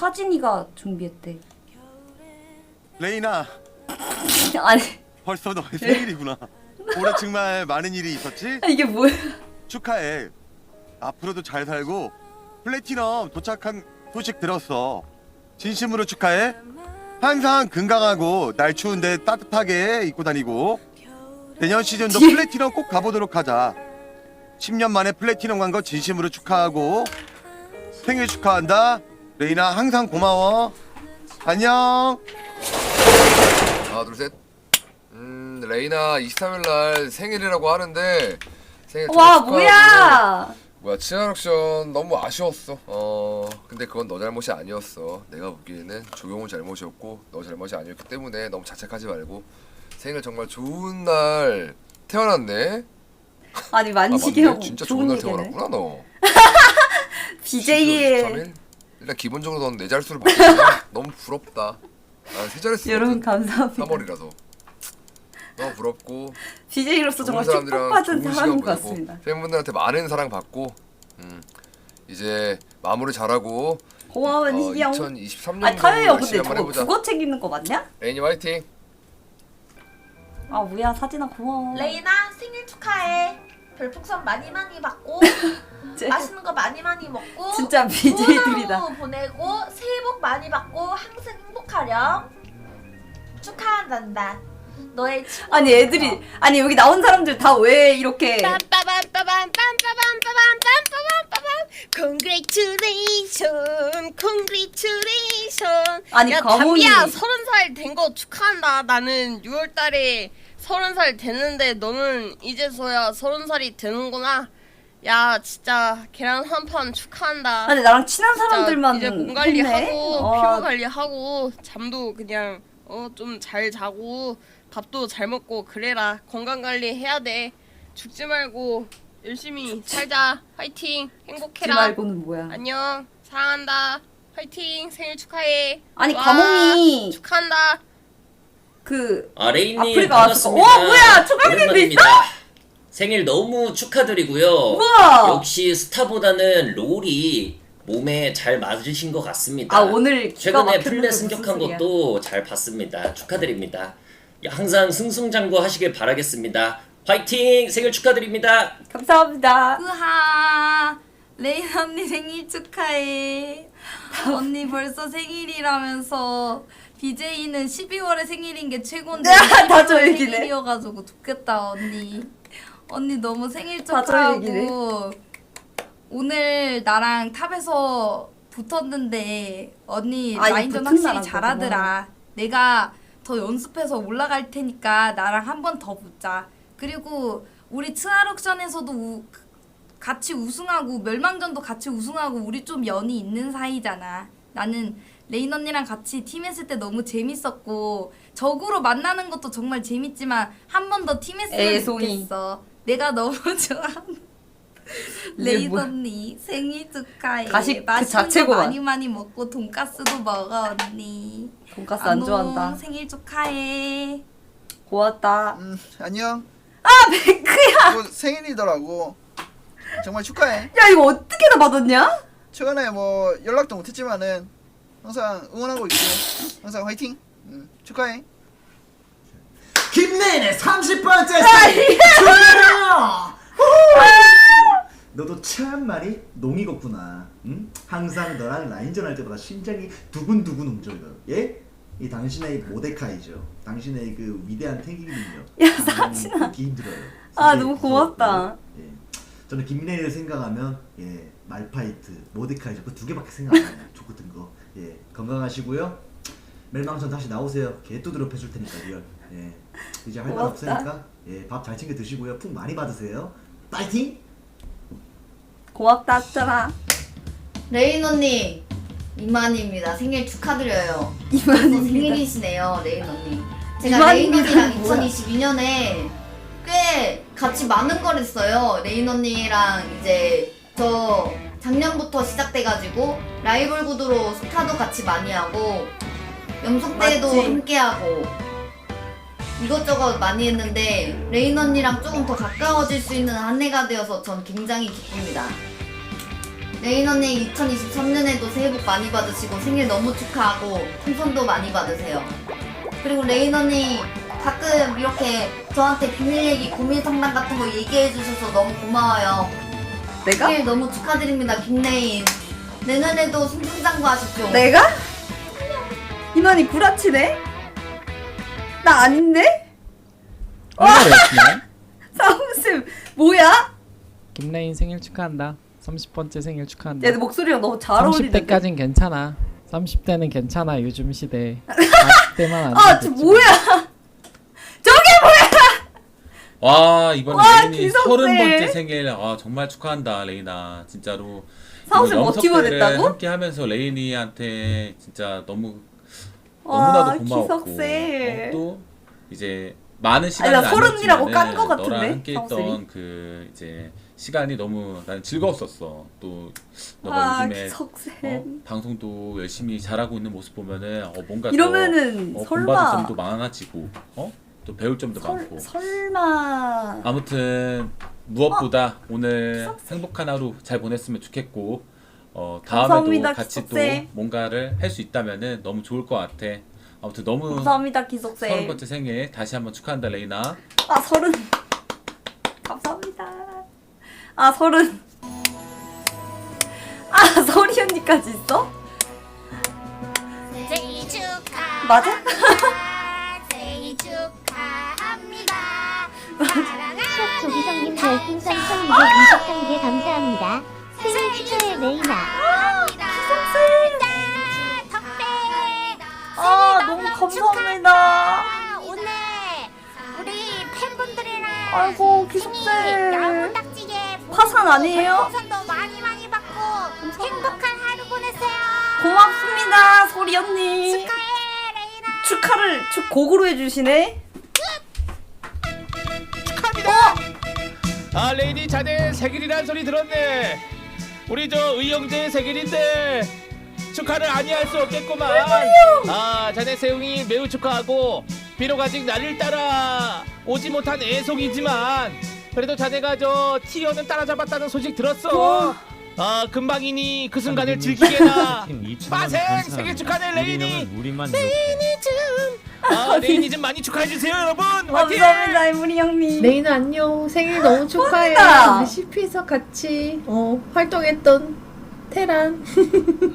사진이가 준비했대. 레이나 아니 벌써 너의 생일이구나. 올해 정말 많은 일이 있었지? 이게 뭐야? 축하해. 앞으로도 잘 살고 플래티넘 도착한 소식 들었어. 진심으로 축하해. 항상 건강하고 날 추운데 따뜻하게 입고 다니고 내년 시즌도 플래티넘 꼭 가보도록 하자. 10년 만에 플래티넘 간 거 진심으로 축하하고 생일 축하한다. 레이나 항상 고마워. 안녕. 하나 둘 셋 음 레이나 23일 날 생일이라고 하는데 생일 정말 와 축하하고. 뭐야? 뭐야 치아 럭션 너무 아쉬웠어 어 근데 그건 너 잘못이 아니었어 내가 보기에는 조경훈 잘못이었고 너 잘못이 아니었기 때문에 너무 자책하지 말고 생일 정말 좋은 날 태어났네 아니 아 만식이형 맞네 진짜 좋은 좋은 날 얘기네. 태어났구나 너 BJ의 23일? 일단 기본적으로 넌내 자릿수를 먹겠다 너무 부럽다 난세 자릿수 여러분 감사합니다. 3월이라서 너무 부럽고 BJ로서 정말 축복받은 좋은 사람인 것 보내고 같습니다. 팬분들한테 많은 사랑 받고 음, 이제 마무리 잘하고 고마워 어, 니기 형. 2023년도 아니 타요야 근데 저거 해보자 국어 책 읽는 거 맞냐? 레인이 화이팅 아 뭐야 사진아 고마워. 레이나 생일 축하해. 별풍선 많이 많이 받고 쟤 맛있는 거 많이 많이 먹고 진짜 BJ들이다. 보내고 새해 복 많이 받고 항상 행복하렴. 축하한단다. 너의 친구. 아니 애들이 아니 여기 나온 사람들 다 왜 이렇게 빰빠밤빠밤 빰빠밤빰빠밤빰빠밤 Congratulation, congratulation. 아니, 야. 담비야 서른 살 된 거 축하한다. 나는 6월달에 서른 살 됐는데 너는 이제서야 서른 살이 되는구나. 야 진짜 계란 한 판 축하한다. 아니 나랑 친한 진짜 사람들만 이제 몸 했네? 관리하고 어, 피부 관리하고 잠도 그냥 어 좀 잘 자고 밥도 잘 먹고 그래라. 건강 관리 해야 돼. 죽지 말고 열심히 살자. 화이팅. 행복해라. 말고는 뭐야? 안녕. 사랑한다. 화이팅. 생일 축하해. 아니 와, 과몽이 축하한다 그 아 레인님 아프리카 반갑습니다. 와, 뭐야, 초강님도 오랜만입니다. 생일 너무 축하드리고요. 우와! 역시 스타보다는 롤이 몸에 잘 맞으신 것 같습니다. 아 오늘 기가 최근에 막혔는데 플레 무슨 승격한 소리야. 것도 잘 봤습니다. 축하드립니다. 항상 승승장구 하시길 바라겠습니다. 화이팅! 생일 축하드립니다. 감사합니다. 으하 레인 언니 생일 축하해 언니 벌써 생일이라면서 BJ는 12월에 생일인 게 최고인데 야, 다저 얘기네. 생일이어가지고 좋겠다 언니 언니 너무 생일 다저 얘기네. 축하하고 오늘 나랑 탑에서 붙었는데 언니 아, 이 라인전 붙은 확실히 잘하더라 내가 더 연습해서 올라갈 테니까 나랑 한 번 더 붙자 그리고 우리 트아럭션에서도 우, 같이 우승하고 멸망전도 같이 우승하고 우리 좀 연이 있는 사이잖아. 나는 레인 언니랑 같이 팀했을 때 너무 재밌었고 적으로 만나는 것도 정말 재밌지만 한 번 더 팀했으면. 좋겠어. 내가 너무 좋아하는 이게 레인 뭐야? 언니 생일 축하해. 가식 그 맛있는 자체구만. 거 많이 많이 먹고 돈가스도 먹어 언니. 돈가스 안 좋아한다. 생일 축하해. 고맙다. 음, 안녕. 아 백크야. 뭐 생일이더라고. 정말 축하해. 야 이거 어떻게 다 받았냐? 최근에 뭐 연락도 못했지만은 항상 응원하고 있고 항상 화이팅. 음, 축하해. 김내인의 30번째 생일 축하해요! 너도 참 많이 농이었구나. 응? 항상 너랑 라인전 할 때마다 심장이 두근두근 움직여요. 예? 이 당신의 모데카이죠. 당신의 그 위대한 태기 능력. 야, 당연히 사진아. 듣기 힘들어요. 아, 너무 고맙다. 예. 저는 김내인을 생각하면 예 말파이트, 모데카이죠. 그두 개밖에 생각 안 나요. 좋거든 거. 예 건강하시고요. 멜망전 다시 나오세요. 개뚜드럽 해줄 테니까 리얼. 예 이제 할 말 고맙다. 없으니까 예 밥 잘 챙겨 드시고요. 푹 많이 받으세요. 파이팅! 고맙다 했잖아. 레인 언니 이만입니다. 생일 축하드려요. 이만입니다. 벌써 생일이시네요, 레인 언니. 제가 이만입니다. 레인 언니랑 뭐야? 2022년에 꽤 같이 많은 걸 했어요. 레인 언니랑 이제 저 작년부터 시작돼가지고 라이벌 구도로 스타도 같이 많이 하고 염석 때도 맞지? 함께하고 이것저것 많이 했는데 레인 언니랑 조금 더 가까워질 수 있는 한 해가 되어서 전 굉장히 기쁩니다. 레인 언니 2023년에도 새해 복 많이 받으시고 생일 너무 축하하고 풍선도 많이 받으세요. 그리고 레인 언니 가끔 이렇게 저한테 비밀 얘기, 고민 상담 같은 거 얘기해 주셔서 너무 고마워요. 내가? 생일 너무 축하드립니다, 김레인. 내년에도 승승장구 하십시오. 내가? 이만이 구라치네? 나 아닌데? 얼마였네? 사무쌤 뭐야? 김레인 생일 축하한다. 30번째 생일 축하한다. 얘 목소리랑 너무 잘 어울리는데 30대까진 괜찮아. 30대는 괜찮아 요즘 시대. 40대만 안 아, 저 되겠지. 뭐야? 와 이번 와, 레인이 기성세. 서른 번째 생일 아 정말 축하한다 레인아 진짜로 버티고 영석회를 됐다고? 함께 하면서 레인이한테 진짜 너무 와, 너무나도 고마웠고 기석세. 어, 또 이제 많은 시간을 나 서른이라고 깐거 같은데, 너랑 함께 사무실이? 했던 그 이제 시간이 너무 난 즐거웠었어 또 너가 아, 요즘에. 어, 방송도 열심히 잘하고 있는 모습 보면은 어, 뭔가 이러면은 더 어. 본받을 점도 많아지고 어? 또 배울 점도 많고 설, 설마 아무튼 무엇보다 오늘 행복한 하루 잘 보냈으면 좋겠고 어, 다음에도 감사합니다, 같이 또 기숙세. 뭔가를 할 수 있다면은 너무 좋을 것 같아. 아무튼 너무 감사합니다 서른 기석쌤 번째 생일 다시 한번 축하한다 레이나. 아 서른 감사합니다 아 서른 아 서리 언니까지 있어? 생일 축하. 맞아? 파산 아니에요? 풍선도 많이 많이 받고 행복한 하루 보내세요. 고맙습니다 소리 언니 축하해 레이나. 축하를 축 곡으로 해주시네 아 레이디 자네 생일이란 소리 들었네. 우리 저 의형제 생일인데 축하를 아니 할 수 없겠구만. 아 자네 세웅이 매우 축하하고 비록 아직 나를 따라 오지 못한 애송이지만 그래도 자네가 저 티어는 따라잡았다는 소식 들었어. 아 금방이니 그 순간을 즐기게나. 빠생 생일 축하네 레이니. 우리만 아 레이니 좀 많이 축하해 주세요 여러분. 화이팅! 감사합니다 이문희 형님 레이나 안녕. 생일 너무 축하해. 우리 CP에서 같이 어, 활동했던 테란.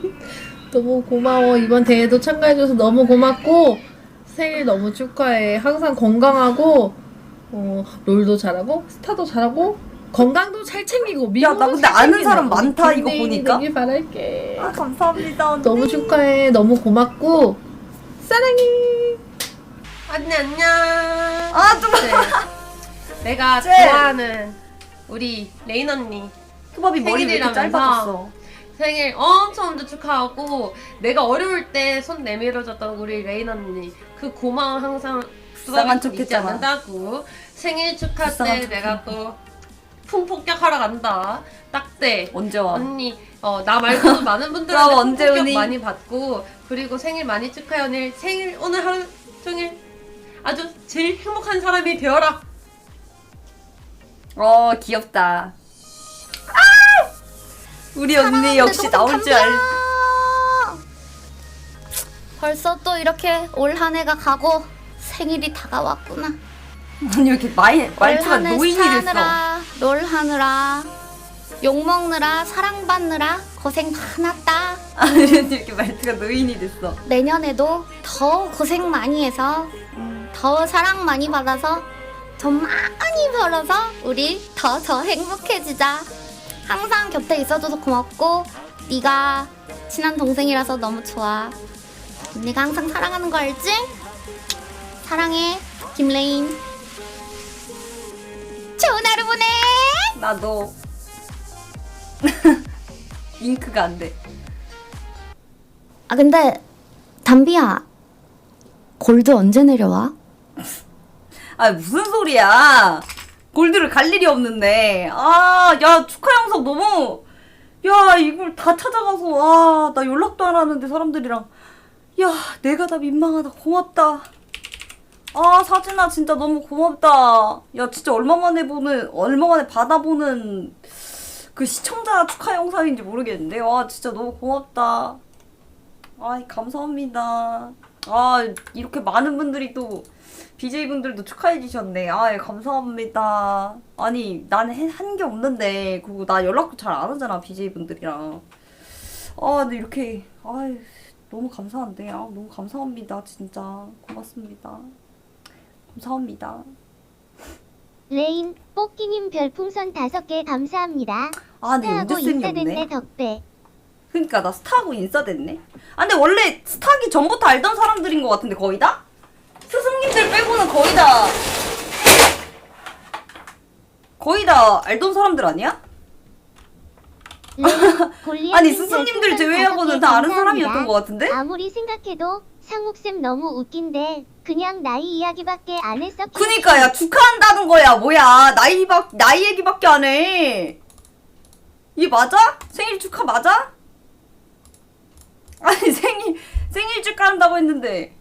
너무 고마워. 이번 대회도 참가해줘서 너무 고맙고 생일 너무 축하해. 항상 건강하고 어, 롤도 잘하고 스타도 잘하고 건강도 잘 챙기고 미모도 나 근데 잘 아는 챙기는 사람 많다, 이거 보니까. 되길 바랄게. 아 감사합니다 언니 너무 축하해. 너무 고맙고 사랑해. 언니 안녕. 아좀 내가 쟤. 좋아하는 우리 레인 언니 토밥이 머리 왜 이렇게 생일이라면서. 짧아졌어 생일 엄청 먼저 축하하고 내가 어려울 때 손 내밀어줬던 우리 레인 언니 그 고마움 항상 불쌍한 잊지 척했잖아. 않는다고. 생일 축하 불쌍한 때척 내가 또 풍폭격하러 간다. 딱때. 언제 와? 언니 어 나 말고도 많은 분들한테 언제 풍폭격 오니? 많이 받고 그리고 생일 많이 축하해 오늘 생일 오늘 하루 종일 아주 제일 행복한 사람이 되어라. 어 귀엽다. 아! 우리 언니 역시 나올 줄 알. 벌써 또 이렇게 올 한 해가 가고 생일이 다가왔구나. 아니 왜 이렇게 마이 말투가 올 한해 노인이 됐어. 사느라, 롤 하느라, 욕 먹느라, 사랑받느라 고생 많았다. 아니 이렇게 말투가 노인이 됐어. 내년에도 더 고생 많이 해서 더 사랑 많이 받아서 돈 많이 벌어서 우리 더 더 행복해지자. 항상 곁에 있어줘서 고맙고 네가 친한 동생이라서 너무 좋아. 언니가 항상 사랑하는 거 알지? 사랑해 김레인. 좋은 하루 보내. 나도 잉크가 안 돼. 아 근데 담비야 골드 언제 내려와? 아 무슨 소리야? 골드를 갈 일이 없는데. 아, 야 축하 영상 너무. 야 이걸 다 찾아가서 아나 연락도 안 하는데 사람들이랑. 야 내가 다 민망하다 고맙다. 아 사진아 진짜 너무 고맙다. 야 진짜 얼마 만에 보는 얼마 만에 받아보는 그 시청자 축하 영상인지 모르겠는데 와 진짜 너무 고맙다. 아 감사합니다. 아 이렇게 많은 분들이 또 BJ 분들도 축하해 주셨네. 아 감사합니다. 아니 나는 한 게 없는데 그리고 나 연락도 잘 안 하잖아 BJ 분들이랑. 아 근데 이렇게 아 너무 감사한데 아 너무 감사합니다 진짜 고맙습니다. 감사합니다. 레인 뽑기님 별풍선 5개 감사합니다. 아 근데 스타하고 인사됐네 없네. 덕배. 그러니까 나 스타하고 인싸 됐네. 아 근데 원래 스타기 전부터 알던 사람들인 것 같은데 거의 다? 스승님들 빼고는 거의 다 거의 다 알던 사람들 아니야? 레인 아니 스승님들 제외하고는 5개 다 아는. 사람이었던 것 같은데? 아무리 생각해도 상욱쌤 너무 웃긴데 그냥 나이 이야기밖에 안 했어. 그니까 야 축하한다는 거야 뭐야 나이 박 나이 얘기밖에 안 해. 이게 맞아? 생일 축하 맞아? 아니 생일 생일 축하한다고 했는데